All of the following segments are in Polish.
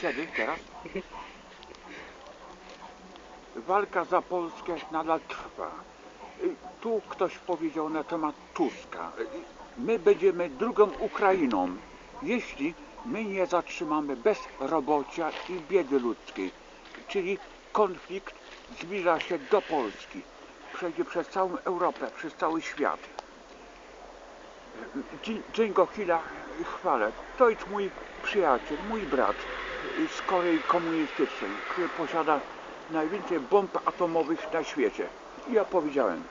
Kiedy? Teraz? Walka za Polskę nadal trwa. Tu ktoś powiedział na temat Tuska. My będziemy drugą Ukrainą, jeśli my nie zatrzymamy bezrobocia i biedy ludzkiej. Czyli konflikt zbliża się do Polski. Przejdzie przez całą Europę, przez cały świat. Dzień Gochila chwalę. To jest mój przyjaciel, mój brat z Korei Komunistycznej, który posiada najwięcej bomb atomowych na świecie. I ja powiedziałem,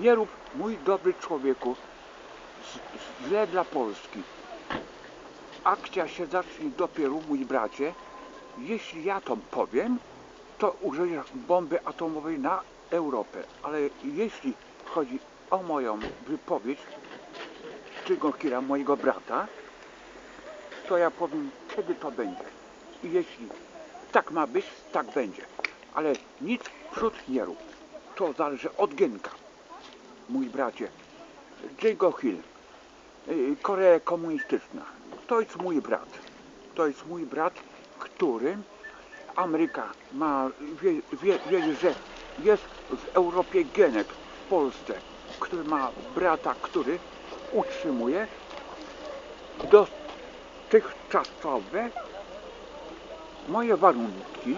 nie rób mój dobry człowieku źle dla Polski. Akcja się zacznie dopiero, mój bracie, jeśli ja to powiem, to użyjesz bomby atomowej na Europę. Ale jeśli chodzi o moją wypowiedź, tego kira mojego brata, to ja powiem, kiedy to będzie. I jeśli tak ma być, tak będzie. Ale nic przód nie rób. To zależy od Gienka, mój bracie. Jago Hill, y, Korea Komunistyczna. To jest mój brat. To jest mój brat, który Ameryka ma, wie, wie, wie że jest w Europie Gienek, w Polsce, który ma brata, który utrzymuje dotychczasowe moje warunki.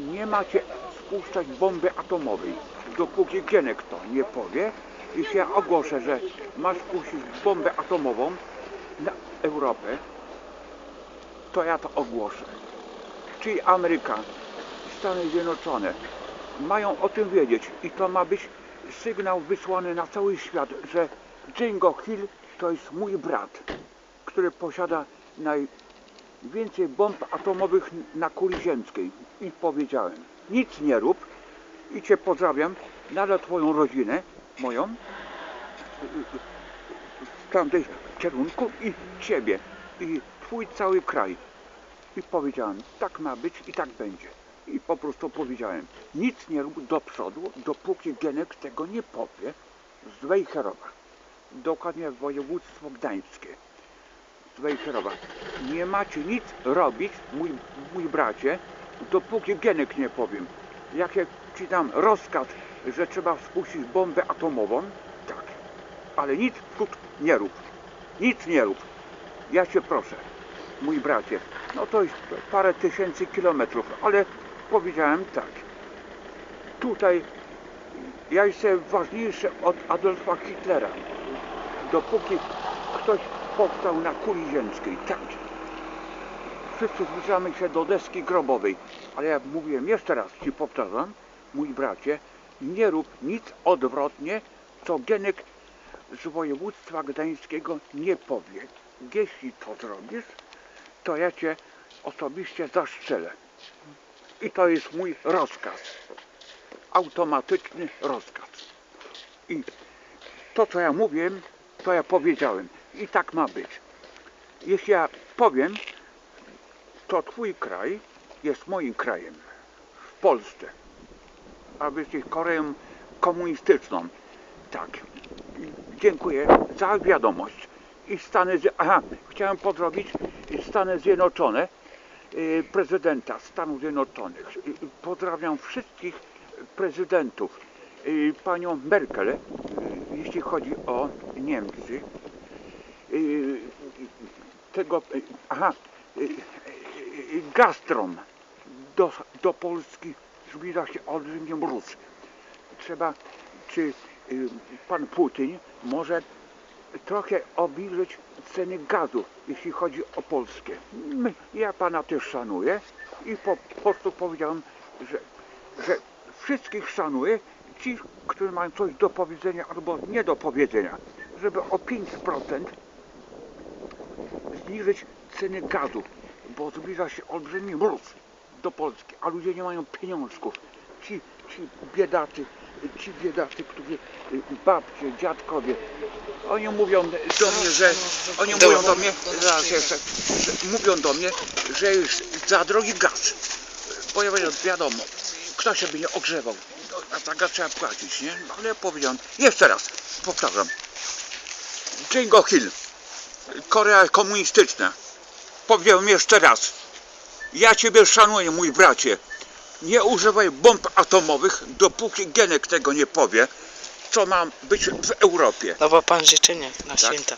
Nie macie spuszczać bomby atomowej, dopóki Gienek to nie powie. Jeśli ja ogłoszę, że masz spuścić bombę atomową na Europę, to ja to ogłoszę. Czyli Ameryka, Stany Zjednoczone mają o tym wiedzieć i to ma być sygnał wysłany na cały świat, że Django Hill to jest mój brat, który posiada najwięcej bomb atomowych na kuli ziemskiej. I powiedziałem, nic nie rób i Cię pozdrawiam, nadal Twoją rodzinę, moją, w tamtej kierunku i Ciebie, i Twój cały kraj. I powiedziałem, tak ma być i tak będzie. I po prostu powiedziałem, nic nie rób do przodu, dopóki Genek tego nie powie z Wejherowa. Dokładnie województwo gdańskie. Wejherowa. Nie macie nic robić, mój, mój bracie, dopóki Genek nie powiem. Jak ja ci dam rozkaz, że trzeba spuścić bombę atomową, tak. Ale nic w przód nie rób. Nic nie rób. Ja cię proszę mój bracie. No to jest parę tysięcy kilometrów, ale powiedziałem tak. Tutaj ja jestem ważniejszy od Adolfa Hitlera. Dopóki ktoś powstał na kuli ziemskiej, tak. Wszyscy zbliżamy się do deski grobowej, ale jak mówiłem jeszcze raz, ci powtarzam, mój bracie, nie rób nic odwrotnie, co Genek z województwa gdańskiego nie powie. Jeśli to zrobisz, to ja cię osobiście zastrzelę. I to jest mój rozkaz. Automatyczny rozkaz. I to, co ja mówiłem, to ja powiedziałem. I tak ma być. Jeśli ja powiem, to twój kraj jest moim krajem. W Polsce. A wy jesteś Koreą komunistyczną. Tak. Dziękuję za wiadomość. I Stany Zje- Aha, chciałem pozdrowić Stany Zjednoczone, y, prezydenta Stanów Zjednoczonych. Y, Pozdrawiam wszystkich prezydentów. Y, Panią Merkel, jeśli chodzi o Niemcy. Y, Tego, y, aha, y, Gazprom do, do Polski zbliża się olbrzymi mróz. Trzeba, czy pan Putin może trochę obniżyć ceny gazu, jeśli chodzi o Polskę. Ja pana też szanuję i po, po prostu powiedziałem, że, że wszystkich szanuję, ci, którzy mają coś do powiedzenia albo nie do powiedzenia, żeby o 5% zniżyć ceny gazu, bo zbliża się olbrzymi mróz do Polski, a ludzie nie mają pieniążków. Ci, ci biedacy, ci biedacy, którzy, y, babcie, dziadkowie, oni mówią do mnie, że oni mówią do mnie, zaraz jeszcze, mówią do mnie, że już za drogi gaz. Bo wiadomo, kto się by nie ogrzewał, a gaz trzeba płacić, nie? Ale ja powiedziałem, jeszcze raz, powtarzam, Django Hill, Korea komunistyczna, powiem jeszcze raz. Ja Ciebie szanuję, mój bracie. Nie używaj bomb atomowych, dopóki Genek tego nie powie, co ma być w Europie. No bo pan życzenie na Tak? święta.